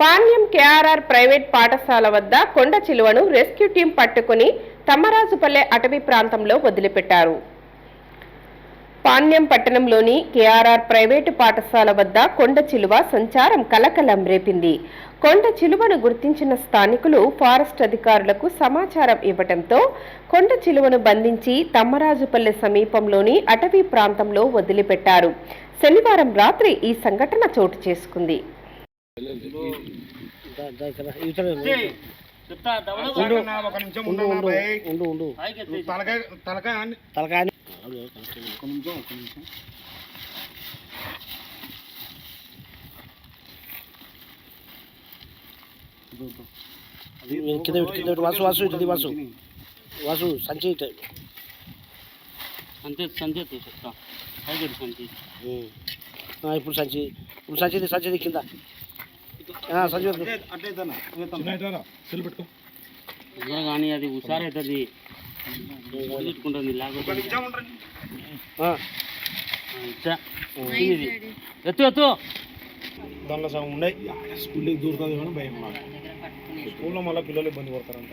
Panyam KRR private పాఠశాల వద్ద కొండ చిలువను రెస్క్యూ టీం పట్టుకుని తమ్మరాజుపల్లె అటవీ ప్రాంతంలో వదిలిపెట్టారు. పాణ్యం పట్టణంలోని కేఆర్ఆర్ ప్రైవేటు పాఠశాల వద్ద కొండ చిలువ సంచారం కలకలం రేపింది. కొండ చిలువను గుర్తించిన స్థానికులు ఫారెస్ట్ అధికారులకు సమాచారం ఇవ్వడంతో కొండ చిలువను బంధించి తమ్మరాజుపల్లె సమీపంలోని అటవీ ప్రాంతంలో వదిలిపెట్టారు. శనివారం రాత్రి ఈ సంఘటన చోటు చేసుకుంది. తలకాయ తలకాయ తలకాయ ఒక నిమిషం ఒక నిమిషం. కింద కింద. వాసు వాసు ఇది వాసు. వాసు సంచి ఇటు. సంచి సంచి సంచి. ఇప్పుడు సంచి ఇప్పుడు సంచిది సంచిది కింద. సంచి కానీ అది లేకపోతే ఆ, ఆ, ఇచ్చా. ఇది. ఎత్తు ఎత్తు. దొంగ సగం ఉండే. స్కూల్కి దూరుతుంది కానీ భయం స్కూల్లో మళ్ళీ పిల్లలు ఇబ్బంది పడతారంట.